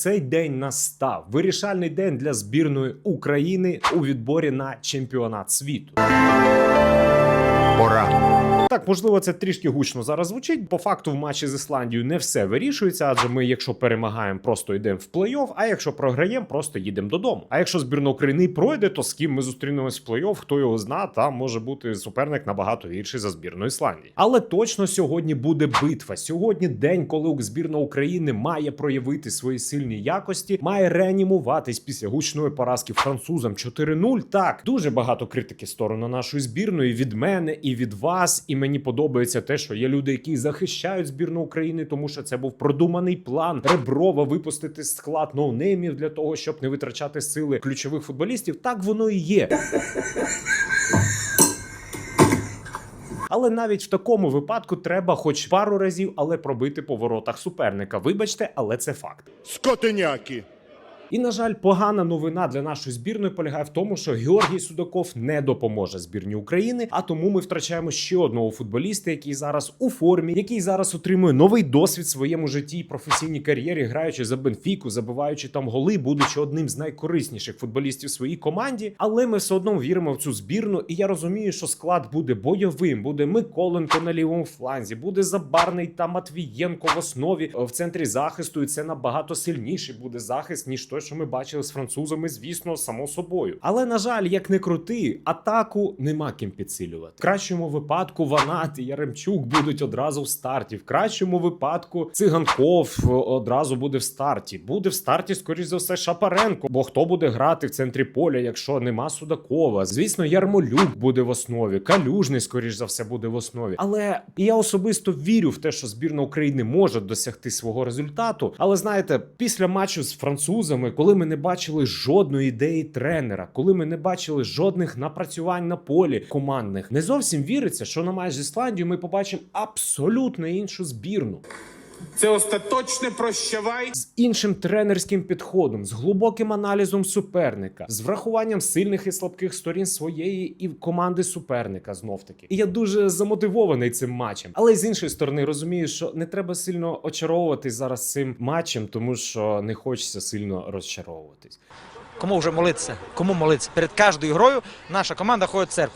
цей день настав. Вирішальний день для збірної України у відборі на чемпіонат світу. Пора. Так, можливо, це трішки гучно зараз звучить. По факту, в матчі з Ісландією не все вирішується, адже ми, якщо перемагаємо, просто йдемо в плей-офф, а якщо програємо, просто їдемо додому. А якщо збірна України пройде, то з ким ми зустрінемось в плей-офф, хто його зна, там може бути суперник набагато гірший за збірну Ісландії. Але точно сьогодні буде битва. Сьогодні день, коли збірна України має проявити свої сильні якості, має реанімуватись після гучної поразки французам 4-0. Так, дуже багато критики сторону нашої збірної від мене і від вас. І мені подобається те, що є люди, які захищають збірну України, тому що це був продуманий план Реброва випустити склад ноунеймів для того, щоб не витрачати сили ключових футболістів. Так воно і є. Але навіть в такому випадку треба хоч пару разів, але пробити по воротах суперника. Вибачте, але це факт. Скотиняки. І на жаль, погана новина для нашої збірної полягає в тому, що Георгій Судаков не допоможе збірні України. А тому ми втрачаємо ще одного футболіста, який зараз у формі, який зараз отримує новий досвід в своєму житті і професійній кар'єрі, граючи за Бенфіку, забиваючи там голи, будучи одним з найкорисніших футболістів в своїй команді. Але ми все одно віримо в цю збірну, і я розумію, що склад буде бойовим. Буде Миколенко на лівому фланзі, буде Забарний та Матвієнко в основі в центрі захисту. І це набагато сильніший буде захист, ніж той, що ми бачили з французами, звісно, само собою. Але на жаль, як не крути, атаку нема ким підсилювати. В кращому випадку Ванат і Яремчук будуть одразу в старті. В кращому випадку Циганков е, одразу буде в старті. Буде в старті, скоріш за все, Шапаренко. Бо хто буде грати в центрі поля, якщо нема Судакова? Звісно, Ярмолюк буде в основі, Калюжний, скоріш за все, буде в основі. Але я особисто вірю в те, що збірна України може досягти свого результату. Але знаєте, після матчу з французами, коли ми не бачили жодної ідеї тренера, коли ми не бачили жодних напрацювань на полі командних, не зовсім віриться, що на матч з Ісландією ми побачимо абсолютно іншу збірну Це остаточне прощавай. з іншим тренерським підходом, з глибоким аналізом суперника, з врахуванням сильних і слабких сторін своєї і команди суперника. Знов таки, і я дуже замотивований цим матчем. Але з іншої сторони розумію, що не треба сильно очаровуватись зараз цим матчем, тому що не хочеться сильно розчаровуватись. Кому вже молитися? Кому молитися? Перед кожною грою наша команда ходить в церкву.